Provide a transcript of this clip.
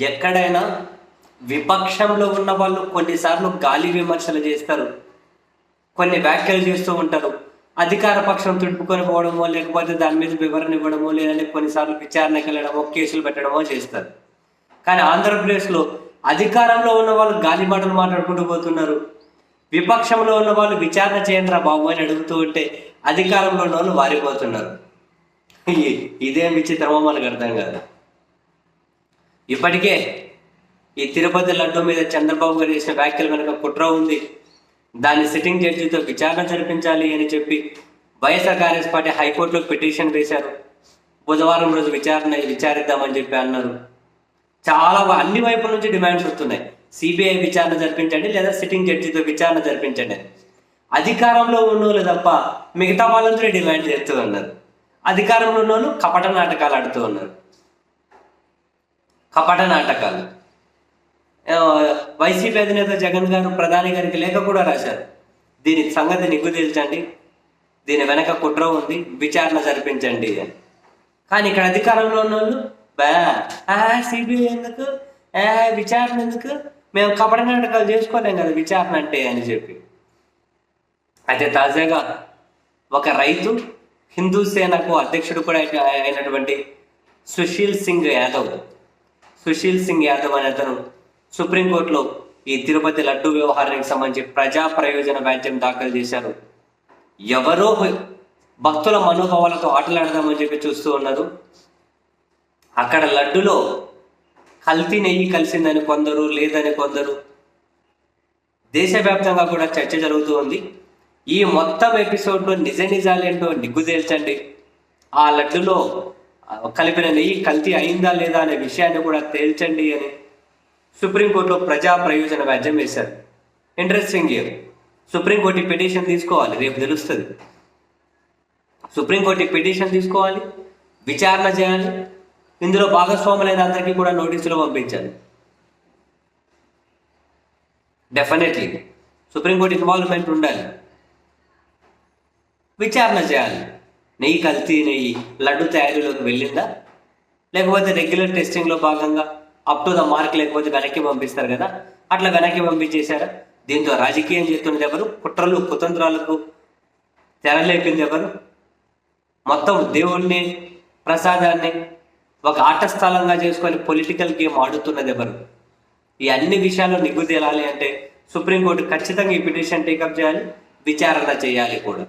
ఎక్కడైనా విపక్షంలో ఉన్న వాళ్ళు కొన్నిసార్లు గాలి విమర్శలు చేస్తారు. కొన్ని వ్యాఖ్యలు చేస్తూ ఉంటారు. అధికార పక్షం తుడుపుకొని పోవడమో లేకపోతే దాని మీద వివరణ ఇవ్వడమో లేదంటే కొన్నిసార్లు విచారణకి వెళ్ళడమో కేసులు పెట్టడమో చేస్తారు. కానీ ఆంధ్రప్రదేశ్లో అధికారంలో ఉన్న వాళ్ళు గాలి మాటలు మాట్లాడుకుంటూ పోతున్నారు. విపక్షంలో ఉన్న వాళ్ళు విచారణ చేయండి రా బాబు అని అడుగుతూ ఉంటే అధికారంలో ఉన్న వాళ్ళు వారిపోతున్నారు. ఇదేం విచిత్రమో మనకు అర్థం కాదు. ఇప్పటికే ఈ తిరుపతి లడ్డు మీద చంద్రబాబు గారు చేసిన వ్యాఖ్యలు కనుక కుట్ర ఉంది దాన్ని సిట్టింగ్ జడ్జితో విచారణ జరిపించాలి అని చెప్పి వైఎస్ఆర్ కాంగ్రెస్ పార్టీ హైకోర్టులో పిటిషన్ వేశారు. బుధవారం రోజు విచారణ విచారిద్దామని చెప్పి అన్నారు. చాలా అన్ని వైపుల నుంచి డిమాండ్స్ వస్తున్నాయి. సిబిఐ విచారణ జరిపించండి లేదా సిట్టింగ్ జడ్జితో విచారణ జరిపించండి. అధికారంలో ఉన్నోళ్ళు తప్ప మిగతా వాళ్ళందరూ డిమాండ్ చేస్తూ ఉన్నారు. అధికారంలో ఉన్నోళ్ళు కపట నాటకాలు ఆడుతూ ఉన్నారు. కపట నాటకాలు. వైసీపీ అధినేత జగన్ గారు ప్రధాని గారికి లేఖ కూడా రాశారు. దీని సంగతి నిగ్గు తేల్చండి దీని వెనక కుట్ర ఉంది విచారణ జరిపించండి అని. కానీ ఇక్కడ అధికారంలో ఉన్న వాళ్ళు బా సిబిఐ ఎందుకు? విచారణ ఎందుకు? మేము కపట నాటకాలు చేసుకోలేం కదా విచారణ అంటే అని చెప్పి. అయితే తాజాగా ఒక రైతు హిందూ సేనకు అధ్యక్షుడు కూడా అయినటువంటి సుశీల్ సింగ్ యాదవ్ సుశీల్ సింగ్ యాదవ్ అనే అతను సుప్రీంకోర్టులో ఈ తిరుపతి లడ్డు వ్యవహారానికి సంబంధించి ప్రజా ప్రయోజన వ్యాజ్యం దాఖలు చేశారు. ఎవరో భక్తుల మనోభావాలతో ఆటలాడదామని చెప్పి చూస్తూ ఉన్నారు. అక్కడ లడ్డులో కల్తీ నెయ్యి కలిసిందని కొందరు లేదని కొందరు దేశవ్యాప్తంగా కూడా చర్చ జరుగుతూ ఉంది. ఈ మొత్తం ఎపిసోడ్లో నిజ నిజాలేంటో నిగ్గు తేల్చండి. ఆ లడ్డులో కలిపిన నెయ్యి కల్తీ అయిందా లేదా అనే విషయాన్ని కూడా తేల్చండి అని సుప్రీంకోర్టులో ప్రజా ప్రయోజన వ్యాజ్యం వేశారు. ఇంట్రెస్టింగ్ ఇయర్ సుప్రీంకోర్టు పిటిషన్ తీసుకోవాలి రేపు తెలుస్తుంది. సుప్రీంకోర్టు పిటిషన్ తీసుకోవాలి విచారణ చేయాలి. ఇందులో భాగస్వాములైన అందరికీ కూడా నోటీసులు పంపించాలి. డెఫినెట్లీ సుప్రీంకోర్టు ఇన్వాల్వ్మెంట్ ఉండాలి. విచారణ చేయాలి. నెయ్యి కల్తీ నెయ్యి లడ్డు తయారీలోకి వెళ్ళిందా? లేకపోతే రెగ్యులర్ టెస్టింగ్లో భాగంగా అప్ టు ద మార్క్ లేకపోతే వెనక్కి పంపిస్తారు కదా? అట్లా వెనక్కి పంపించేశారా? దీంతో రాజకీయం చేస్తున్నది ఎవరు? కుట్రలు కుతంత్రాలకు తెరలేపింది ఎవరు? మొత్తం దేవుణ్ణి ప్రసాదాన్ని ఒక ఆట స్థలంగా చేసుకొని పొలిటికల్ గేమ్ ఆడుతున్నది ఎవరు? ఈ అన్ని విషయాలు నిగ్గు తేలాలి అంటే సుప్రీంకోర్టు ఖచ్చితంగా ఈ పిటిషన్ టేకప్ చేయాలి విచారణ చేయాలి కూడా.